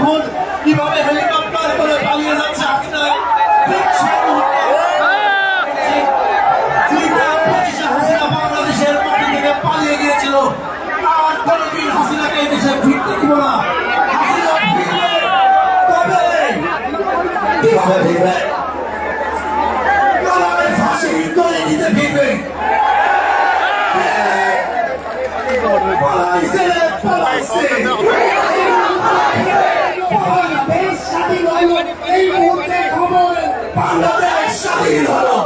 দেখুন কীভাবে হেলিকপ্টার করে পালিয়ে যাচ্ছে হাসিনা বাংলাদেশের মাটি পালিয়ে গিয়েছিল। আর কোনদিন হাসিনাকে দেশে ফিরতে দিব না। হাসিনা বাংলাদেশ স্বাধীন হলো এই মুহূর্তে খবর বাংলাদেশ স্বাধীন হলো।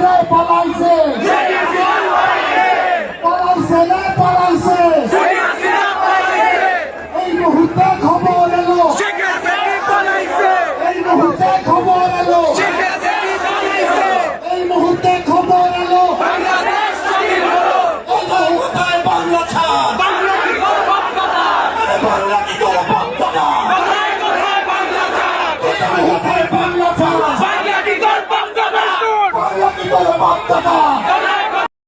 ছেলে পালাইছে। পালার ছেলে পালাইছে। এই মুহূর্তে খবর এলো। এই মুহূর্তে খবর এলো। পাত্তা